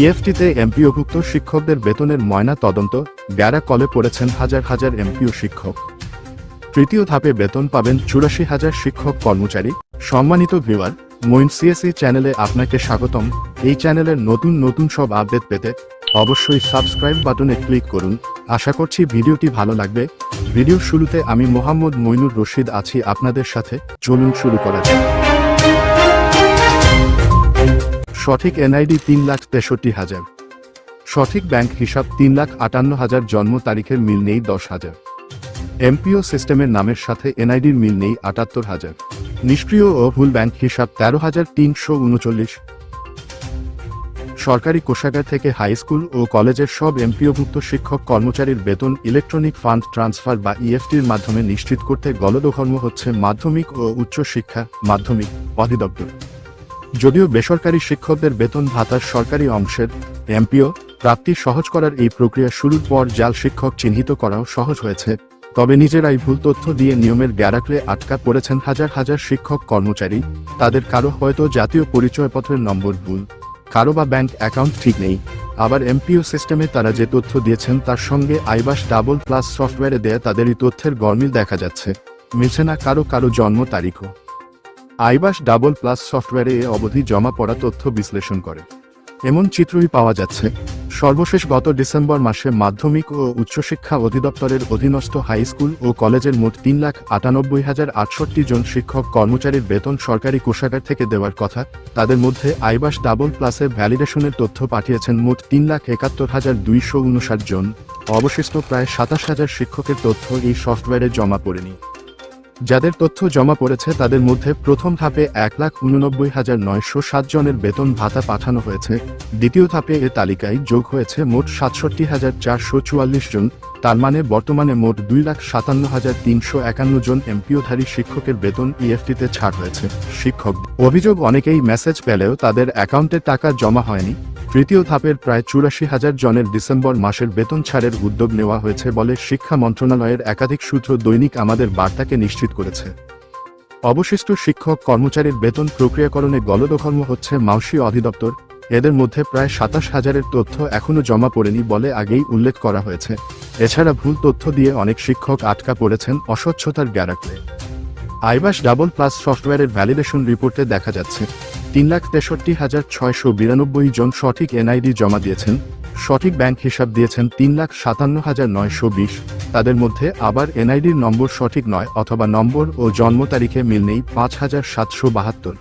ইএফটিতে এমপিওভুক্ত শিক্ষকদের বেতনের ময়না তদন্ত, গ্যারা কলে পড়েছেন হাজার হাজার এমপিও শিক্ষক। তৃতীয় ধাপে বেতন পাবেন চুরাশি হাজার শিক্ষক কর্মচারী, সম্মানিত ভিউয়ার মইন সিএসি চ্যানেলে আপনাকে স্বাগতম। এই চ্যানেলের নতুন নতুন সব আপডেট পেতে অবশ্যই সাবস্ক্রাইব বাটনে ক্লিক করুন। আশা করছি ভিডিওটি ভালো লাগবে। ভিডিওর শুরুতে আমি মোহাম্মদ মইনুর রশিদ আছি আপনাদের সাথে। চলুন শুরু করা যাক। সঠিক এনআইডি তিন লাখ তেষট্টি হাজার। সঠিক ব্যাংক হিসাব তিন লাখ আটান্ন হাজার জন্ম তারিখের মিল নেই দশ হাজার। এমপিও সিস্টেমের নামের সাথে এনআইডির মিল নেই আটাত্তর হাজার। নিষ্ক্রিয় ও ভুল ব্যাংক হিসাব তেরো হাজার তিনশো উনচল্লিশ। সরকারি কোষাগার থেকে হাই স্কুল ও কলেজের সব এমপিওভুক্ত শিক্ষক কর্মচারীর বেতন ইলেকট্রনিক ফান্ড ট্রান্সফার বা ইএফটির মাধ্যমে নিশ্চিত করতে গলদকর্ম হচ্ছে মাধ্যমিক ও উচ্চ শিক্ষা মাধ্যমিক অধিদপ্তর। যদিও বেসরকারি শিক্ষকদের বেতন ভাতার সরকারি অংশের এমপিও প্রাপ্তি সহজ করার এই প্রক্রিয়া শুরুর পর জাল শিক্ষক চিহ্নিত করাও সহজ হয়েছে। তবে নিজেরাই ভুল তথ্য দিয়ে নিয়মের গ্যারাকলে আটকা পড়েছেন হাজার হাজার শিক্ষক কর্মচারী, তাদের কারও হয়তো জাতীয় পরিচয়পত্রের নম্বর ভুল, কারও বা ব্যাংক অ্যাকাউন্ট ঠিক নেই। আবার এমপিও সিস্টেমে তারা যে তথ্য দিয়েছেন তার সঙ্গে আইবাস ডাবল প্লাস সফটওয়্যারে দেয়া তাদেরই তথ্যের গরমিল দেখা যাচ্ছে। মিলছে না কারও কারও জন্ম তারিখও। আইবাস ডাবল প্লাস সফটওয়্যারে এ অবধি জমা পড়া তথ্য বিশ্লেষণ করে। এমন চিত্রই পাওয়া যাচ্ছে, সর্বশেষ গত ডিসেম্বর মাসে মাধ্যমিক ও উচ্চশিক্ষা অধিদপ্তরের অধীনস্থ হাই স্কুল ও কলেজের মোট তিন লাখ আটানব্বই হাজার আটষট্টি জন শিক্ষক কর্মচারীর বেতন সরকারি কোষাগার থেকে দেওয়ার কথা, তাদের মধ্যে আইবাস ডাবল প্লাসে ভ্যালিডেশনের তথ্য পাঠিয়েছেন মোট তিন লাখ একাত্তর হাজার দুইশো উনষাট জন। অবশিষ্ট প্রায় সাতাশ হাজার শিক্ষকের তথ্য এই সফটওয়্যারে জমা পড়েনি। যাদের তথ্য জমা পড়েছে তাদের মধ্যে প্রথম ধাপে এক লাখ উননব্বই হাজার নয়শো সাত জনের বেতন ভাতা পাঠানো হয়েছে। দ্বিতীয় ধাপে এ তালিকায় যোগ হয়েছে মোট সাতষট্টি হাজার চারশো চুয়াল্লিশ জন। তার মানে বর্তমানে মোট দুই লাখ সাতান্ন হাজার তিনশো একান্ন জন এমপিওধারী শিক্ষকের বেতন ইএফটিতে ছাড় হয়েছে। শিক্ষক অভিযোগ অনেকেই মেসেজ পেলেও তাদের অ্যাকাউন্টে টাকা জমা হয়নি। তৃতীয় ধাপের প্রায় চুরাশি হাজার জনের ডিসেম্বর মাসের বেতন ছাড়ের উদ্যোগ নেওয়া হয়েছে বলে শিক্ষা মন্ত্রণালয়ের একাধিক সূত্র দৈনিক আমাদের বার্তাকে নিশ্চিত করেছে। অবশিষ্ট শিক্ষক কর্মচারীর বেতন প্রক্রিয়াকরণে গলদকর্ম হচ্ছে মাউসি অধিদপ্তর। এদের মধ্যে প্রায় সাতাশ হাজারের তথ্য এখনও জমা পড়েনি বলে আগেই উল্লেখ করা হয়েছে। এছাড়া ভুল তথ্য দিয়ে অনেক শিক্ষক আটকা পড়েছেন অস্বচ্ছতার গ্যারাকলে আইবাস ডাবল প্লাস সফটওয়্যারের ভ্যালিডেশন রিপোর্টে দেখা যাচ্ছে, তিন লাখ তেষট্টি হাজার ছয়শো বিরানব্বই জন সঠিক এনআইডি জমা দিয়েছেন, সঠিক ব্যাংক হিসাব দিয়েছেন তিন লাখ সাতান্ন হাজার নয়শো বিশ। তাদের মধ্যে আবার এনআইডির নম্বর সঠিক নয় অথবা নম্বর ও জন্ম তারিখে মিল নেই পাঁচ হাজার সাতশো বাহাত্তর।